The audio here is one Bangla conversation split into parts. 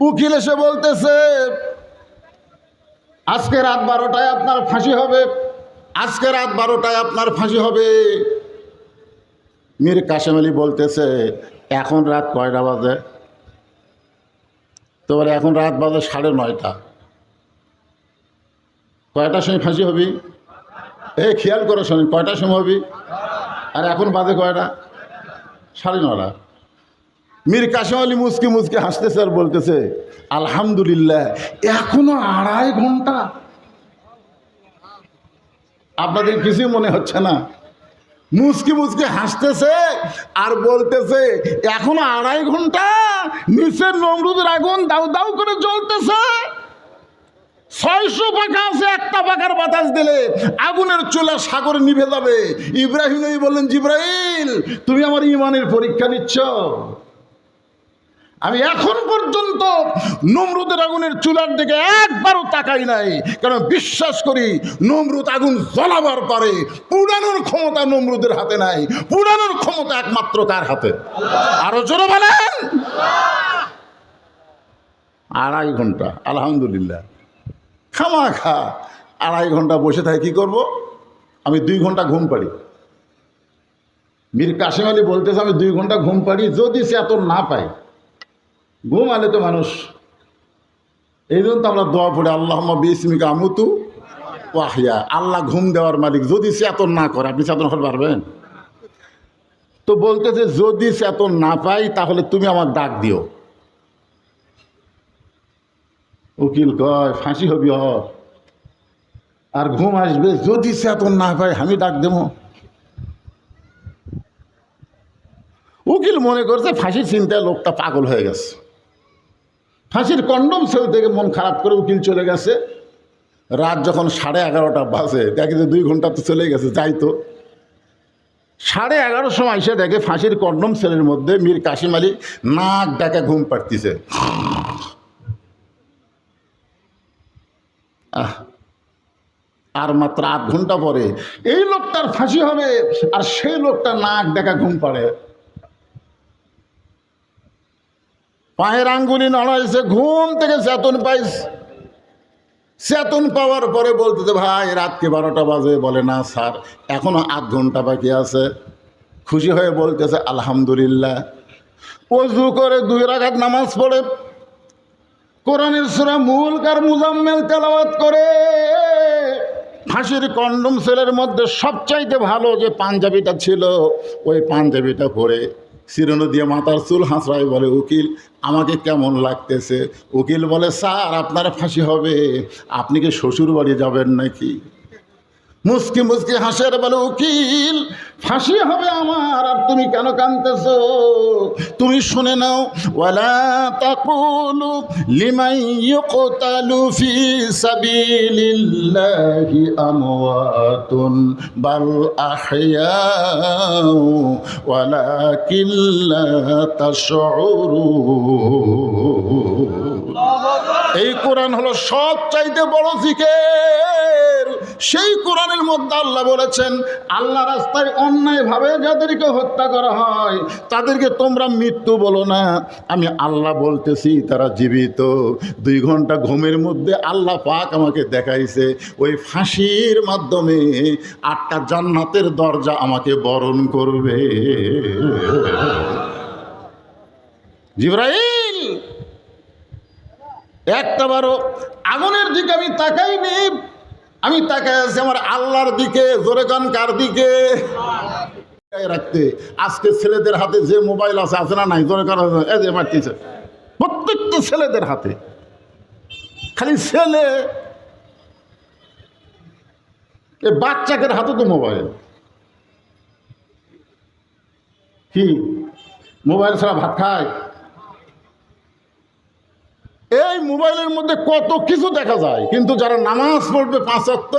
উকিল এসে বলতেছে, আজকে রাত বারোটায় আপনার ফাঁসি হবে। আজকে রাত বারোটায় আপনার ফাঁসি হবে। মীর কাশেম আলী বলতেছে, এখন রাত কয়টা বাজে? তো বলে, এখন রাত বাজে সাড়ে নয়টা। কয়টার সময় ফাঁসি হবি? এ, খেয়াল করো শোনেন, কয়টার সময় হবি? আর এখন বাজে কয়টা? সাড়ে নটা মীর কাশেম আলী মুসকি মুসকি হাসতেছে আর বলতেছে, আলহামদুলিল্লাহ, এখনও আড়াই ঘণ্টা। আপনাদের কিছুই মনে হচ্ছে না। মুসকি মুসকি হাসতেছে আর বলতেছে, এখনও আড়াই ঘণ্টা, নিচের নমরুদের আগুন দাউ দাউ করে জ্বলতেছে। ছয়শো পাখা আছে, একটা পাখার বাতাস দিলে আগুনের চোলা সাগরে নিভে যাবে। ইব্রাহিম বললেন জিব্রাহিল তুমি আমার ইমানের পরীক্ষা নিচ্ছ। আমি এখন পর্যন্ত নমরুদের আগুনের চুলার দিকে একবারও তাকাই নাই। কারণ বিশ্বাস করি, নমরুদ আগুন জ্বলাবার পারে পুরানোর ক্ষমতা নমরুদের হাতে নাই। পুরানোর ক্ষমতা একমাত্র তার হাতে? আরও জোরে বলেন। আড়াই ঘণ্টা, আলহামদুলিল্লাহ। খামা খা আড়াই ঘণ্টা বসে থাকে কী করব? আমি দুই ঘণ্টা ঘুম পাড়ি। মীর কাশিম আলী বলতেছে, আমি দুই ঘণ্টা ঘুম পাড়ি, যদি সে এত না পাই ঘুম আলে তো মানুষ। এই জন্য তো আমরা দোয়া পড়ে আল্লাহ বিসমিকা আমুতু ওয়াহিয়া আল্লাহ ঘুম দেওয়ার মালিক, যদি চেতন না করে, আপনি চেতন করতে পারবেন? তো বলতেছে, যদি চেতন না পাই, তাহলে তুমি আমার ডাক দিও। উকিল কয়, ফাঁসি হবি হ আর ঘুম আসবে, যদি এত না পাই, আমি ডাক দেব। উকিল মনে করছে ফাঁসি চিন্তায় লোকটা পাগল হয়ে গেছে। ফাঁসির কন্ডম সেল থেকে মন খারাপ করে উকিল চলে গেছে। রাত যখন সাড়ে এগারোটা বাজে দেখে যে দুই ঘণ্টা তো চলে গেছে যাই তো। সাড়ে এগারোর সময় এসে দেখে ফাঁসির কন্ডম সেলের মধ্যে মীর কাশিম আলী নাক ডাকে ঘুম পাড়তিছে। আহ, আর মাত্র আধ ঘণ্টা পরে এই লোকটার ফাঁসি হবে আর সেই লোকটা নাক দেখা ঘুম পাড়ে। পায়ের আঙ্গুলি নড়াইছে, ঘুম থেকে চেতন পাইস চেতন পাওয়ার পরে বলতে ভাই, রাতকে বারোটা বাজে। বলে, না স্যার, এখনও আধ ঘণ্টা বাকি আছে। খুশি হয়ে বলতেছে, আলহামদুলিল্লাহ। অজু করে দুই রাখাত নামাজ পড়ে। কোরআনের সুরা মূল কার মুজাম্মেল তেলাওয়াত করে। ফাঁসির কন্ডম সেলের মধ্যে সবচাইতে ভালো যে পাঞ্জাবিটা ছিল, ওই পাঞ্জাবিটা পরে শিরনো দিয়ে মাথার চুল হাসরাই বলে, উকিল, আমাকে কেমন লাগতেছে? উকিল বলে, স্যার, আপনার ফাঁসি হবে। আপনি কি শ্বশুর বাড়ি যাবেন নাকি? মুসকি মুসকি হাসের বলে উকিল, ফাঁসি হবে আমার, আর তুমি কেন কানতেছ তুমি শুনে নাও, ওয়ালা তাকুলু লিমান ইউকতালু ফি সাবিলিল্লাহি আমওয়াতুন, বাল আহইয়াউ ওয়ালাকিন লা তাশউরুন এই কোরআন হলো সব চাইতে বড় জিকের। সেই কোরআনের মধ্যে আল্লাহ বলেছেন, আল্লাহ রাস্তায় অন্যায়ভাবে যাদেরকে হত্যা করা হয়, তাদেরকে তোমরা মৃত্যু বলো না। আমি আল্লাহ বলতেছি, তারা জীবিত। দুই ঘণ্টা ঘুমের মধ্যে আল্লাহ পাক আমাকে দেখাইছে, ওই ফাঁসির মাধ্যমে আটটা জান্নাতের দরজা আমাকে বরণ করবে। একটা বারো, আগুনের দিকে আমি তাকাইনি আমি তাকাই আছি আমার আল্লাহর দিকে, জোরে কান কার দিকে? রাখতে। আজকে ছেলেদের হাতে যে মোবাইল আছে আছে না নাই? জোরে কান প্রত্যেকটা ছেলেদের হাতে। খালি ছেলে। এই বাচ্চাদের হাতে তো মোবাইল। কি? মোবাইল ছাড়া ভাত খায়? এই মোবাইলের মধ্যে কত কিছু দেখা যায়। কিন্তু যারা নামাজ পড়বে পাঁচত্ব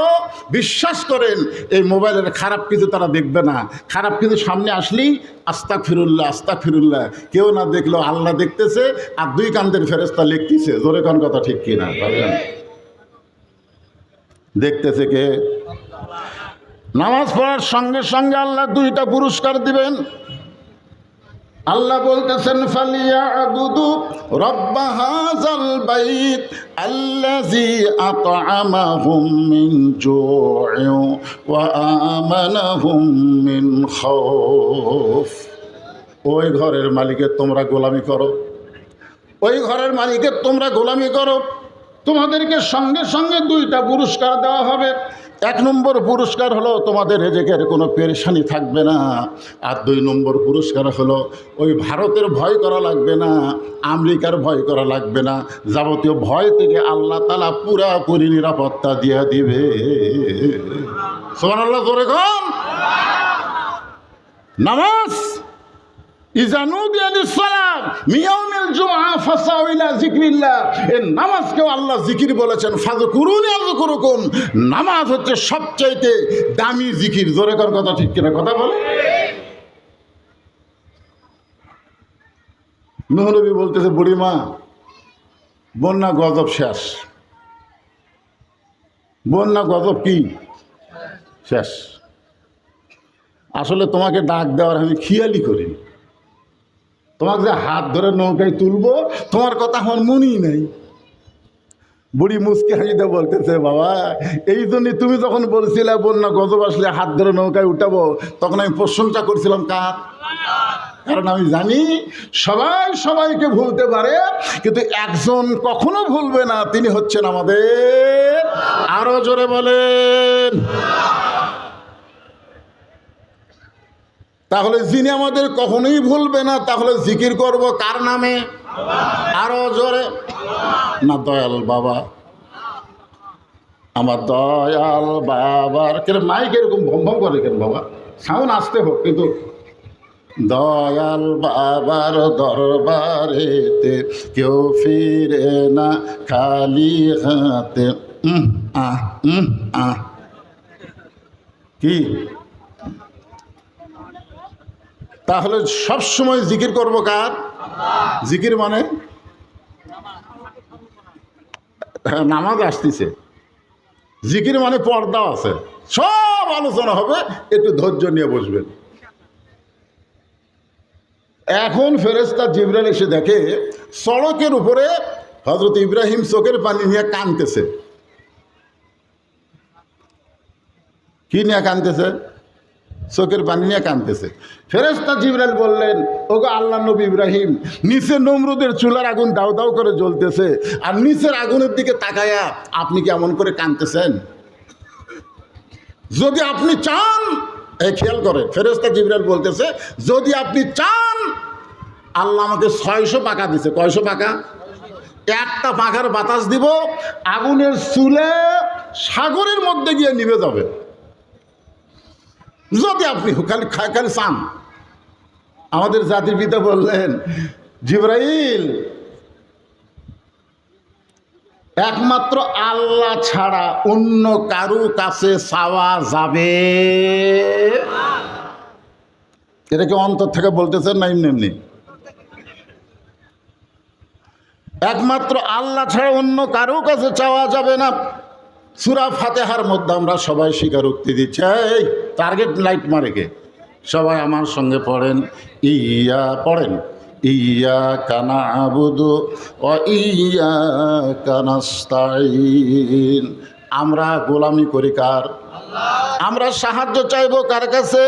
বিশ্বাস করেন, এই মোবাইলের খারাপ কিছু তারা দেখবে না। খারাপ কিছু সামনে আসলেই আস্তাক ফিরুল্লাহ আস্তাক ফিরুল্লাহ কেউ না দেখলেও আল্লাহ দেখতেছে, আর দুই কান্দের ফেরেস্তা লিখতেছে। জোরে কান কথা ঠিক কিনা? দেখতেছে কে? নামাজ পড়ার সঙ্গে সঙ্গে আল্লাহ দুইটা পুরস্কার দিবেন। আল্লাহ বলতেছেন রব্বা ওই ঘরের মালিকের তোমরা গোলামি করো। ওই ঘরের মালিকের তোমরা গোলামি করো। তোমাদেরকে সঙ্গে সঙ্গে দুইটা পুরস্কার দেওয়া হবে। এক নম্বর পুরস্কার হলো তোমাদের রেজেকের কোনো পেরেশানি থাকবে না। আর দুই নম্বর পুরস্কার হলো ওই ভারতের ভয় করা লাগবে না, আমেরিকার ভয় করা লাগবে না, যাবতীয় ভয় থেকে আল্লাহ তালা পুরাপুরি নিরাপত্তা দিয়ে দিবে। সোমান আল্লাহ নামাজ। নামাজকেও আল্লাহ জিকির বলেছেন নামাজ হচ্ছে সবচাইতে দামি জিকির কথা ঠিক কিনা? কথা বলে। নহনবী বলতেছে বুড়িমা বন্যা গজব শেষ। বন্যা গজব কি? শেষ। আসলে তোমাকে ডাক দেওয়ার আমি খেয়ালই করিনি। তোমাকে যে হাত ধরে নৌকায় তুলবো, তোমার কথা আমার মনেই নেই। বুড়ি মুসকে হাসিতে বলতেছে, বাবা, এই জন্যই তুমি যখন বলছিলে বন্যা গজব আসলে হাত ধরে নৌকায় উঠাবো, তখন আমি প্রশংসা করছিলাম কার? কারণ আমি জানি সবাই সবাইকে ভুলতে পারে, কিন্তু একজন কখনো ভুলবে না, তিনি হচ্ছেন আমাদের। আরও জোরে বলেন। তাহলে যিনি আমাদের কখনোই ভুলবে না, তাহলে জিকির করব কার নামে? আরও জোরে। না, দয়াল বাবা। আমার দয়াল বাবার কেন মাইক এরকম ভম করে কেন বাবা? সাউন্ড আসতে হোক, কিন্তু দয়াল বাবার দরবারেতে কেউ ফিরে না, খালি হাতে আহ আহ। কি? তাহলে সব সময় জিকির করব কার? জিকির মানে? হ্যাঁ, নামাজ আসতেছে। জিকির মানে পর্দা আছে। সব আলোচনা হবে একটু ধৈর্য নিয়ে বসবেন। এখন ফেরেস্তা জিবরাল এসে দেখে সড়কের উপরে হজরত ইব্রাহিম চোখের পানি নিয়ে কানতেছে কি নিয়ে কানতেছে চোখের পানি নিয়ে কানতেছে ফেরেস্তা জিবরাল বললেন, ওগো আল্লাহ নবী ইব্রাহিম, নিচে নমরুদের চুলার আগুন দাউ দাউ করে জ্বলতেছে, আর নিচের আগুনের দিকে তাকায়া আপনি কি এমন করে কানতেছেন যদি আপনি চান, এই খেয়াল করে ফেরেস্তা জিবরাল বলতেছে, যদি আপনি চান, আল্লাহ আমাকে ছয়শো পাকা দিছে। কয়শো পাকা একটা পাখার বাতাস দিব, আগুনের চুলে সাগরের মধ্যে গিয়ে নিভে যাবে। যদি আপনি খালি খালি চান। আমাদের জাতির পিতা বললেন, জিব্রাইল, একমাত্র আল্লাহ ছাড়া অন্য কারু কাছে চাওয়া যাবে? এটা কি অন্তর থেকে বলতেছেন না এমনি এমনি? একমাত্র আল্লাহ ছাড়া অন্য কারও কাছে চাওয়া যাবে না। সুরা ফাতেহার মধ্যে আমরা সবাই স্বীকারোক্তি দিচ্ছি। টার্গেট লাইট মারে কে? সবাই আমার সঙ্গে পড়েন, ইয়া পড়েন, ইয়া কানা আবুদু ও ইয়া কানাস্তাইন আমরা গোলামি করি কার? আমরা সাহায্য চাইব কার কাছে?